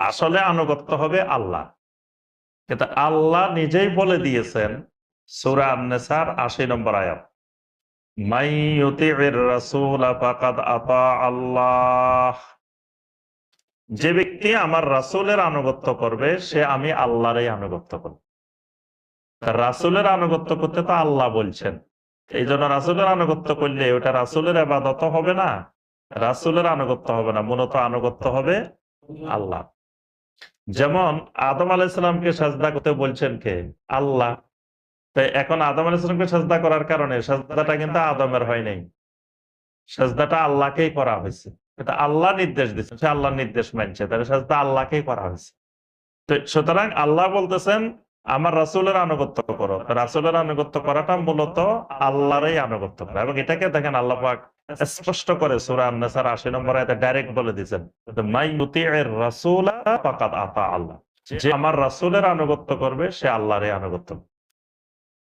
আসলে আনুগত্য হবে আল্লাহ। কিন্তু আল্লাহ নিজেই বলে দিয়েছেন, সুরা আন্নেসার আশি নম্বর আয়াত যে ব্যক্তি আমার রাসূলের আনুগত্য করবে, সে আমি আল্লাহরই আনুগত্য করব। রাসূলের আনুগত্য করতে তো আল্লাহ বলছেন। এই জন্য রাসূলের আনুগত্য করলে ওটা রাসূলের আবাদত হবে না, রাসূলের আনুগত্য হবে না, মূলত আনুগত্য হবে আল্লাহ। যেমন আদম আলাইসালামকে সাজদা করতে বলছেন কে? আল্লাহ। তো এখন আদম আলাইসালামকে সাজদা করার কারণে সাজদাটা কিন্তু আদমের হয় নাই। সাজদাটা আল্লাহকেই করা হয়েছে। এটা আল্লাহ নির্দেশ দিচ্ছে সে আল্লাহ নির্দেশ মানছে, তাহলে সাজদা আল্লাহকেই করা হয়েছে। তো সুতরাং আল্লাহ বলতেছেন, আমার রাসূলের আনুগত্য করো। রাসূলের আনুগত্য করাটা মূলত আল্লাহরই আনুগত্য করা। এবং এটাকে দেখেন আল্লাহ পাক স্পষ্ট করে সূরা আন-নাসার 80 নম্বর আয়াতে ডাইরেক্ট বলে দিয়েছেন। মাই মুতি রাসূলা ফাকাদ আতা আল্লাহ। যে আমার রাসূলের আনুগত্য করবে, সে আল্লাহরই আনুগত্য।